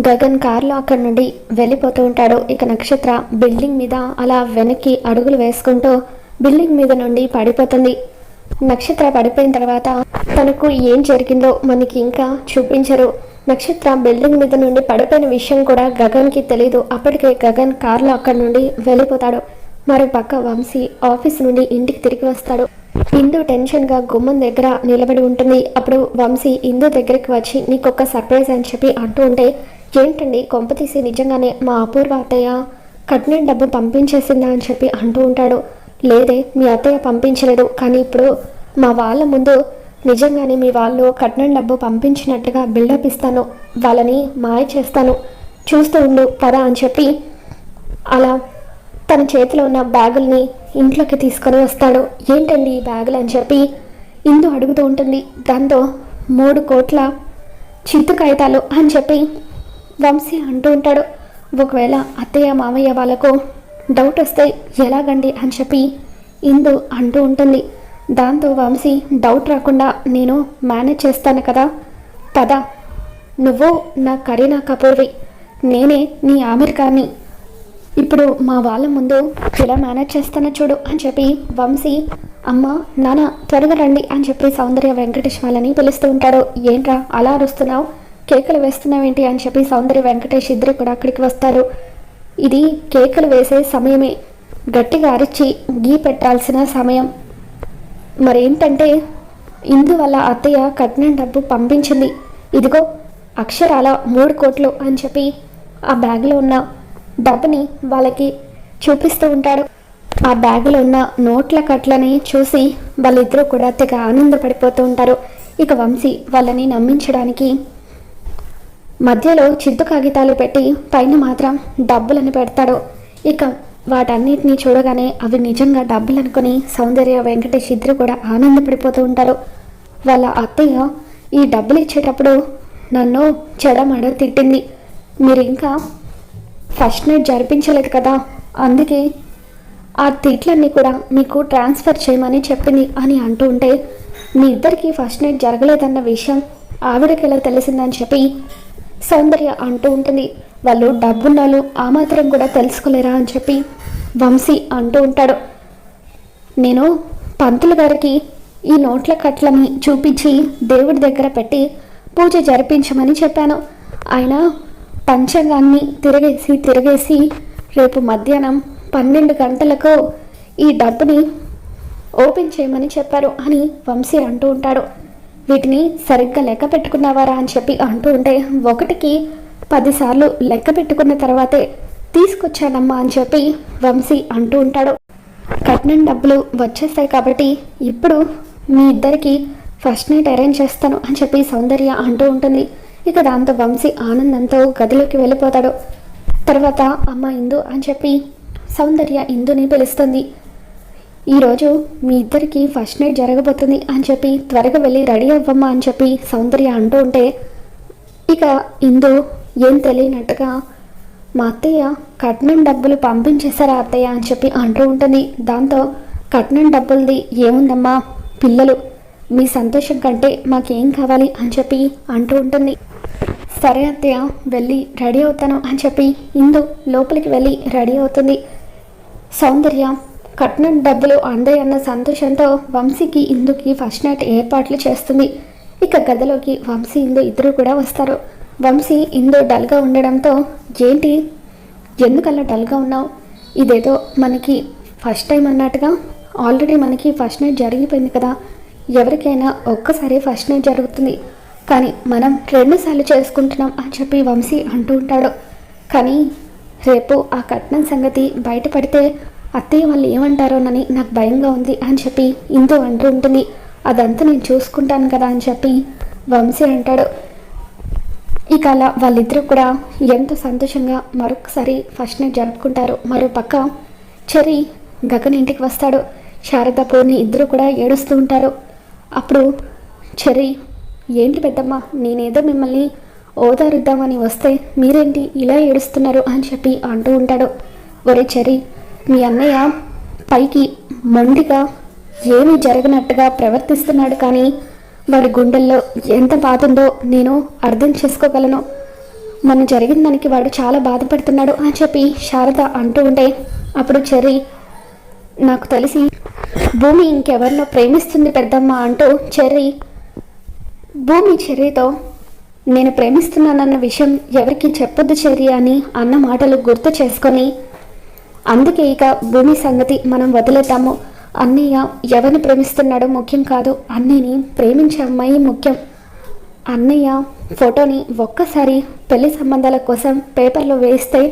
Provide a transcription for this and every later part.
గగన్ కార్లో అక్కడి నుండి వెళ్ళిపోతూ ఉంటాడు. ఇక నక్షత్ర బిల్డింగ్ మీద అలా వెనక్కి అడుగులు వేసుకుంటూ బిల్డింగ్ మీద నుండి పడిపోతుంది. నక్షత్ర పడిపోయిన తర్వాత తనకు ఏం జరిగిందో మనకి ఇంకా చూపించరు. నక్షత్ర బిల్డింగ్ మీద నుండి పడిపోయిన విషయం కూడా గగన్కి తెలియదు అప్పటికే గగన్ కార్లో అక్కడి నుండి వెళ్ళిపోతాడు. మరో పక్క వంశీ ఆఫీస్ నుండి ఇంటికి తిరిగి వస్తాడు. ఇందు టెన్షన్గా గుమ్మం దగ్గర నిలబడి ఉంటుంది. అప్పుడు వంశీ ఇందు దగ్గరికి వచ్చి నీకొక సర్ప్రైజ్ అని చెప్పి అంటూ ఉంటే ఏంటండి కొంపతీసి నిజంగానే మా అపూర్వ అత్తయ్య కట్నం డబ్బు పంపించేసిందా అని చెప్పి అంటూ ఉంటాడు. లేదే మీ అత్తయ్య పంపించలేదు. కానీ ఇప్పుడు మా వాళ్ళ ముందు నిజంగానే మీ వాళ్ళు కట్నం డబ్బు పంపించినట్టుగా బిల్డప్ ఇస్తాను. వాళ్ళని మాయ చేస్తాను. చూస్తూ ఉండు పద అని చెప్పి అలా తన చేతిలో ఉన్న బ్యాగుల్ని ఇంట్లోకి తీసుకొని వస్తాడు. ఏంటండి ఈ బ్యాగులు అని చెప్పి ఇందు అడుగుతూ ఉంటుంది. దాంతో మూడు కోట్ల చిత్తు కాగితాలు అని చెప్పి వంశీ అంటూ ఉంటాడు. ఒకవేళ అత్తయ్య మామయ్య వాళ్ళకు డౌట్ వస్తే ఎలాగండి అని చెప్పి ఇందు అంటూ ఉంటుంది. దాంతో వంశీ డౌట్ రాకుండా నేను మేనేజ్ చేస్తాను కదా పద. నువ్వు నా కరీనా కపూర్వి. నేనే నీ ఆమిర్ ఖాన్ని ఇప్పుడు మా వాళ్ళ ముందు ఇలా మేనేజ్ చేస్తానో చూడు అని చెప్పి వంశీ అమ్మ నాన్న త్వరగా రండి అని చెప్పి సౌందర్య వెంకటేష్ వాళ్ళని పిలుస్తూ ఉంటాడు. ఏంట్రా అలా అరుస్తున్నావు? కేకలు వేస్తున్నావేంటి అని చెప్పి సౌందర్య వెంకటేష్ ఇద్దరు కూడా అక్కడికి వస్తారు. ఇది కేకలు వేసే సమయమే. గట్టిగా అరిచి గీ పెట్టాల్సిన సమయం. మరేంటంటే ఇందు వల్ల అత్తయ్య కట్నం డబ్బు పంపించింది. ఇదిగో అక్షరాల మూడు కోట్లు అని చెప్పి ఆ బ్యాగ్లో ఉన్న డబ్బుని వాళ్ళకి చూపిస్తూ ఉంటాడు. ఆ బ్యాగులో ఉన్న నోట్ల కట్లని చూసి వాళ్ళిద్దరూ కూడా తెగ ఆనందపడిపోతూ ఉంటారు. ఇక వంశీ వాళ్ళని నమ్మించడానికి మధ్యలో చిత్తు కాగితాలు పెట్టి పైన మాత్రం డబ్బులని పెడతాడు. ఇక వాటన్నిటిని చూడగానే అవి నిజంగా డబ్బులు అనుకుని సౌందర్య వెంకటేష్ ఇద్దరు కూడా ఆనందపడిపోతూ ఉంటారు. వాళ్ళ అత్తయ్య ఈ డబ్బులు ఇచ్చేటప్పుడు నన్ను చెడమడ తిట్టింది. మీరు ఇంకా ఫస్ట్ నైట్ జరిపించలేదు కదా అందుకే ఆ తిట్లన్నీ కూడా మీకు ట్రాన్స్ఫర్ చేయమని చెప్పింది అని అంటూ ఉంటే మీ ఇద్దరికి ఫస్ట్ నైట్ జరగలేదన్న విషయం ఆవిడకి ఎలా తెలిసిందని చెప్పి సౌందర్య అంటూ ఉంటుంది. వాళ్ళు డబ్బున్నాళ్ళు ఆ మాత్రం కూడా తెలుసుకోలేరా అని చెప్పి వంశీ అంటూ ఉంటాడు. నేను పంతులు గారికి ఈ నోట్ల కట్లని చూపించి దేవుడి దగ్గర పెట్టి పూజ జరిపించమని చెప్పాను. ఆయన పంచంగాన్ని తిరగేసి తిరగేసి రేపు మధ్యాహ్నం పన్నెండు గంటలకు ఈ డబ్బుని ఓపెన్ చేయమని చెప్పారు అని వంశీ అంటూ ఉంటాడు. వీటిని సరిగ్గా లెక్క పెట్టుకున్నావారా అని చెప్పి అంటూ ఉంటే ఒకటికి పదిసార్లు లెక్క పెట్టుకున్న తర్వాతే తీసుకొచ్చానమ్మా అని చెప్పి వంశీ అంటూ ఉంటాడు. కట్నం డబ్బులు వచ్చేస్తాయి కాబట్టి ఇప్పుడు మీ ఇద్దరికి ఫస్ట్ నైట్ అరేంజ్ చేస్తాను అని చెప్పి సౌందర్య అంటూ ఉంటుంది. ఇక దాంతో వంశీ ఆనందంతో గదిలోకి వెళ్ళిపోతాడు. తర్వాత అమ్మ ఇందు అని చెప్పి సౌందర్య ఇందుని పిలుస్తుంది. ఈరోజు మీ ఇద్దరికి ఫస్ట్ నైట్ జరగబోతుంది అని చెప్పి త్వరగా వెళ్ళి రెడీ అవ్వమ్మా అని చెప్పి సౌందర్య అంటూ ఉంటే ఇక ఇందు ఏం తెలియనట్టుగా మా అత్తయ్య కట్నం డబ్బులు పంపించేశారా అత్తయ్య? అని చెప్పి అంటూ ఉంటుంది. దాంతో కట్నం డబ్బులది ఏముందమ్మా? పిల్లలు మీ సంతోషం కంటే మాకేం కావాలి? అని చెప్పి అంటూ ఉంటుంది. సరే అత్తయ్య వెళ్ళి రెడీ అవుతాను అని చెప్పి ఇందు లోపలికి వెళ్ళి రెడీ అవుతుంది. సౌందర్య కట్నం డబ్బులు అందాయన్న సంతోషంతో వంశీకి ఇందుకి ఫస్ట్ నైట్ ఏర్పాట్లు చేస్తుంది. ఇక గదిలోకి వంశీ ఇందు ఇద్దరు కూడా వస్తారు. వంశీ ఇందు డల్గా ఉండడంతో ఏంటి ఎందుకలా డల్గా ఉన్నావు? ఇదేదో మనకి ఫస్ట్ టైం అన్నట్టుగా ఆల్రెడీ మనకి ఫస్ట్ నైట్ జరిగిపోయింది కదా. ఎవరికైనా ఒక్కసారి ఫస్ట్ నైట్ జరుగుతుంది. కానీ మనం రెండుసార్లు చేసుకుంటున్నాం అని చెప్పి వంశీ అంటూ ఉంటాడు. కానీ రేపు ఆ కట్నం సంగతి బయటపడితే అత్తయ్య వాళ్ళు ఏమంటారోనని నాకు భయంగా ఉంది అని చెప్పి ఇందు అంటూ ఉంటుంది. అదంతా నేను చూసుకుంటాను కదా అని చెప్పి వంశీ అంటాడు. ఇక అలా వాళ్ళిద్దరూ కూడా ఎంతో సంతోషంగా మరొకసారి ఫస్ట్ నైట్ జరుపుకుంటారు మరో పక్క చెరి గగన్ ఇంటికి వస్తాడు. శారద పూర్ణి ఇద్దరు కూడా ఏడుస్తూ ఉంటారు. అప్పుడు చెర్రీ ఏంటి పెద్దమ్మ నేనేదో మిమ్మల్ని ఓదారుద్దామని వస్తే మీరేంటి ఇలా ఏడుస్తున్నారు? అని చెప్పి అంటూ ఉంటాడు. ఒరే చెర్రీ మీ అన్నయ్య పైకి మొండిగా ఏమీ జరగనట్టుగా ప్రవర్తిస్తున్నాడు కానీ వాడి గుండెల్లో ఎంత బాధ ఉందో నేను అర్థం చేసుకోగలను. మనం జరిగిన దానికి వాడు చాలా బాధపడుతున్నాడు అని చెప్పి శారద అంటూ ఉంటే అప్పుడు చెర్రీ నాకు తెలిసి భూమి ఇంకెవరినో ప్రేమిస్తుంది పెద్దమ్మ అంటూ చెర్రీ భూమి చెర్రీతో నేను ప్రేమిస్తున్నానన్న విషయం ఎవరికి చెప్పొద్దు చెర్రీ అని అన్న మాటలు గుర్తు చేసుకొని అందుకే ఇక భూమి సంగతి మనం వదిలేద్దాము. అన్నయ్య ఎవరిని ప్రేమిస్తున్నాడో ముఖ్యం కాదు అన్నయ్యని ప్రేమించే అమ్మాయి ముఖ్యం. అన్నయ్య ఫోటోని ఒక్కసారి పెళ్ళి సంబంధాల కోసం పేపర్లో వేస్తే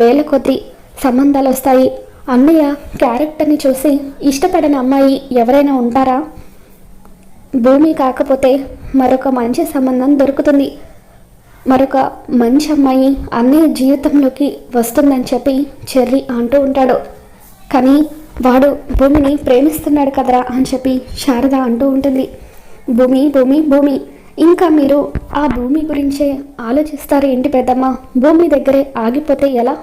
వేల కొద్ది సంబంధాలు వస్తాయి. అన్నయ్య క్యారెక్టర్ని చూసి ఇష్టపడని అమ్మాయి ఎవరైనా ఉంటారా? భూమి కాకపోతే మరొక మంచి సంబంధం దొరుకుతుంది. మరొక మంచి అమ్మాయి అన్నయ్య జీవితంలోకి వస్తుందని చెప్పి చెర్రీ అంటూ ఉంటాడు. కానీ వాడు భూమిని ప్రేమిస్తున్నాడు కదరా అని చెప్పి శారద అంటూ ఉంటుంది. భూమి భూమి భూమి. ఇంకా మీరు ఆ భూమి గురించే ఆలోచిస్తారు ఏంటి పెద్దమ్మ? భూమి దగ్గరే ఆగిపోతే ఎలా?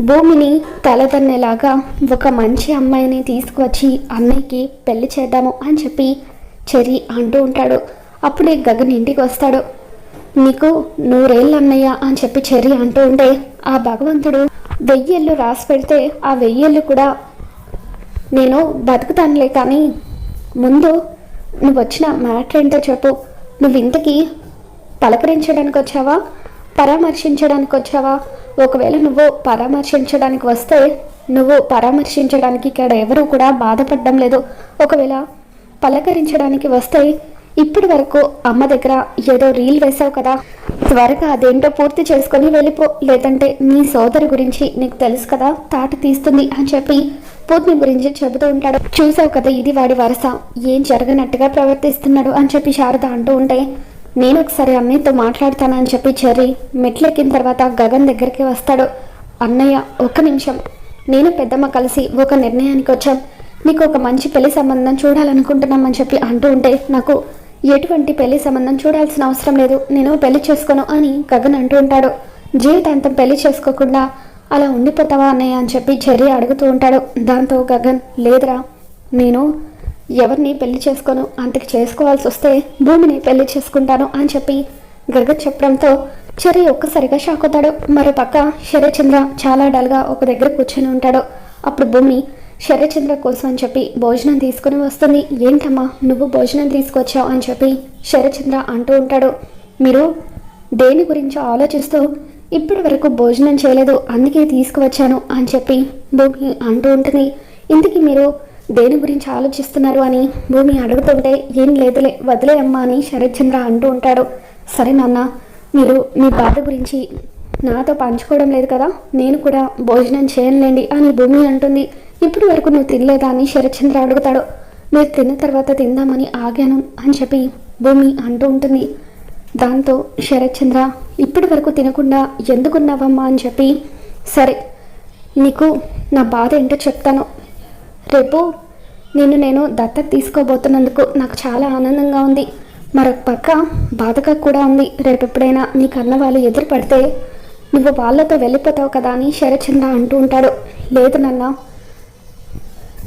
భూమిని తలదన్నేలాగా ఒక మంచి అమ్మాయిని తీసుకువచ్చి అన్నయ్యకి పెళ్ళి చేద్దాము అని చెప్పి చెరి అంటూ ఉంటాడు. అప్పుడే గగన్ ఇంటికి వస్తాడు. నీకు నూరేళ్ళు అన్నయ్య అని చెప్పి చెర్రి అంటూ ఉంటే ఆ భగవంతుడు వెయ్యేళ్ళు రాసి పెడితే ఆ వెయ్యేళ్ళు కూడా నేను బతుకుతానులే కానీ ముందు నువ్వు వచ్చిన మ్యాటర్ ఏంటో చెప్పు. నువ్వు ఇంతకీ పలకరించడానికి వచ్చావా? పరామర్శించడానికి వచ్చావా? ఒకవేళ నువ్వు పరామర్శించడానికి వస్తే నువ్వు పరామర్శించడానికి ఇక్కడ ఎవరు కూడా బాధపడడం లేదు. ఒకవేళ పలకరించడానికి వస్తే ఇప్పటి వరకు అమ్మ దగ్గర ఏదో రీల్ వేసావు కదా త్వరగా అదేంటో పూర్తి చేసుకొని వెళ్ళిపో. లేదంటే నీ సోదరి గురించి నీకు తెలుసు కదా తాట తీస్తుంది అని చెప్పి పూర్ణి గురించి చెబుతూ ఉంటాడు. చూసావు కదా ఇది వాడి వరస. ఏం జరగనట్టుగా ప్రవర్తిస్తున్నాడు అని చెప్పి శారద అంటూ ఉంటే నేను ఒకసారి అన్నయ్యతో మాట్లాడతానని చెప్పి చెర్రి మెట్లెక్కిన తర్వాత గగన్ దగ్గరికి వస్తాడు. అన్నయ్య ఒక్క నిమిషం. నేను పెద్దమ్మ కలిసి ఒక నిర్ణయానికి వచ్చాం. నీకు ఒక మంచి పెళ్ళి సంబంధం చూడాలనుకుంటున్నామని చెప్పి అంటూ ఉంటే నాకు ఎటువంటి పెళ్ళి సంబంధం చూడాల్సిన అవసరం లేదు. నేను పెళ్ళి చేసుకోను అని గగన్ అంటూ ఉంటాడు. జీవితాంతం పెళ్ళి చేసుకోకుండా అలా ఉండిపోతావా అన్నయ్య అని చెప్పి చెర్రి అడుగుతూ ఉంటాడు. దాంతో గగన్ లేదురా నేను ఎవరిని పెళ్ళి చేసుకోను? అంతకు చేసుకోవాల్సి వస్తే భూమిని పెళ్ళి చేసుకుంటాను అని చెప్పి గగన్ చెప్పడంతో చెర్రి ఒక్కసారిగా షాక్ అవుతాడు. మరో పక్క శరచంద్ర చాలా డల్గా ఒక దగ్గర కూర్చొని ఉంటాడు. అప్పుడు భూమి శరచంద్ర కోసం అని చెప్పి భోజనం తీసుకుని వస్తుంది. ఏంటమ్మా నువ్వు భోజనం తీసుకొచ్చావు? అని చెప్పి శరచంద్ర అంటూ ఉంటాడు. మీరు దేని గురించి ఆలోచిస్తూ ఇప్పటి వరకు భోజనం చేయలేదు అందుకే తీసుకువచ్చాను అని చెప్పి భూమి అంటూ ఉంటుంది. ఇందుకు మీరు దేని గురించి ఆలోచిస్తున్నారు? అని భూమి అడుగుతుంటే ఏం లేదులే వదిలే అమ్మా అని శరత్చంద్ర అంటూ ఉంటాడు. సరే నాన్న మీరు మీ బాధ గురించి నాతో పంచుకోవడం లేదు కదా నేను కూడా భోజనం చేయనులేండి అని భూమి అంటుంది. ఇప్పుడు వరకు నువ్వు తినలేదా అని శరత్చంద్ర అడుగుతాడు. మీరు తిన్న తర్వాత తిందామని ఆగాను అని చెప్పి భూమి అంటూ ఉంటుంది. దాంతో శరత్చంద్ర ఇప్పటి వరకు తినకుండా ఎందుకున్నావమ్మా అని చెప్పి సరే నీకు నా బాధ ఏంటో చెప్తాను. రేపు నిన్ను నేను దత్తత తీసుకోబోతున్నందుకు నాకు చాలా ఆనందంగా ఉంది. మరొక పక్క బాధగా కూడా ఉంది. రేపు ఎప్పుడైనా నీ కన్న వాళ్ళు ఎదురు పడితే నువ్వు వాళ్ళతో వెళ్ళిపోతావు కదా అని శరత్చంద్ర అంటూ ఉంటాడు. లేదు నాన్న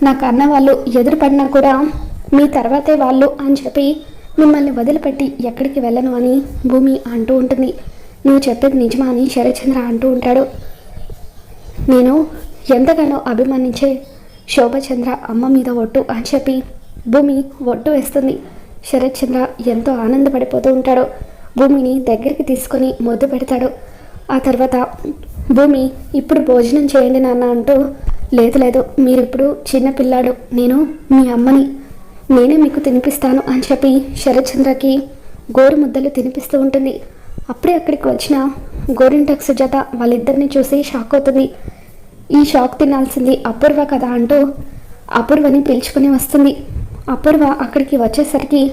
నాకు అన్న వాళ్ళు ఎదురుపడినా కూడా మీ తర్వాతే వాళ్ళు అని చెప్పి మిమ్మల్ని వదిలిపెట్టి ఎక్కడికి వెళ్ళను అని భూమి అంటూ ఉంటుంది. నువ్వు చెప్పేది నిజమా అని శరచంద్ర అంటూ ఉంటాడు. నేను ఎంతగానో అభిమానించే శోభచంద్ర అమ్మ మీద ఒట్టు అని చెప్పి భూమి ఒట్టు వేస్తుంది. శరత్చంద్ర ఎంతో ఆనందపడిపోతూ ఉంటాడు. భూమిని దగ్గరికి తీసుకొని ముద్దు పెడతాడు. ఆ తర్వాత భూమి ఇప్పుడు భోజనం చేయండి నాన్న అంటూ లేదు లేదు. మీరు ఇప్పుడు చిన్న పిల్లాడు. నేను మీ అమ్మని. నేనే మీకు తినిపిస్తాను అని చెప్పి శరత్చంద్రకి గోరు ముద్దలు తినిపిస్తూ ఉంటుంది. అప్పుడే అక్కడికి వచ్చిన గోరింటక్ సుజాత వాళ్ళిద్దరిని చూసి షాక్ అవుతుంది. ఈ షాక్ తినాల్సింది అపూర్వ కదా అంటూ అపూర్వని పిలుచుకుని వస్తుంది. అపూర్వ అక్కడికి వచ్చేసరికి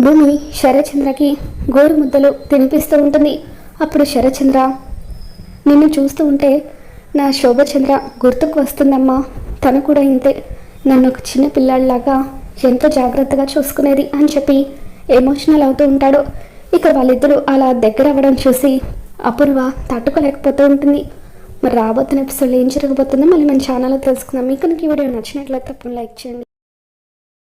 భూమి శరచంద్రకి గోరు ముద్దలు తినిపిస్తూ ఉంటుంది. అప్పుడు శరచంద్ర నిన్ను చూస్తూ ఉంటే నా శోభచంద్ర గుర్తుకు వస్తుందమ్మా. తను కూడా ఇంతే. నన్ను ఒక చిన్న పిల్లాడిలాగా ఎంతో జాగ్రత్తగా చూసుకునేది అని చెప్పి ఎమోషనల్ అవుతూ ఉంటాడు. ఇక వాళ్ళిద్దరూ అలా దగ్గర అవ్వడం చూసి అపూర్వ తట్టుకోలేకపోతూ ఉంటుంది. మరి రాబోతున్న ఎపిసోడ్లో ఏం జరగబోతుందో మళ్ళీ మన ఛానల్లో తెలుసుకుందాం. మీకు ఈ వీడియో నచ్చినట్లయితే తప్పని లైక్ చేయండి.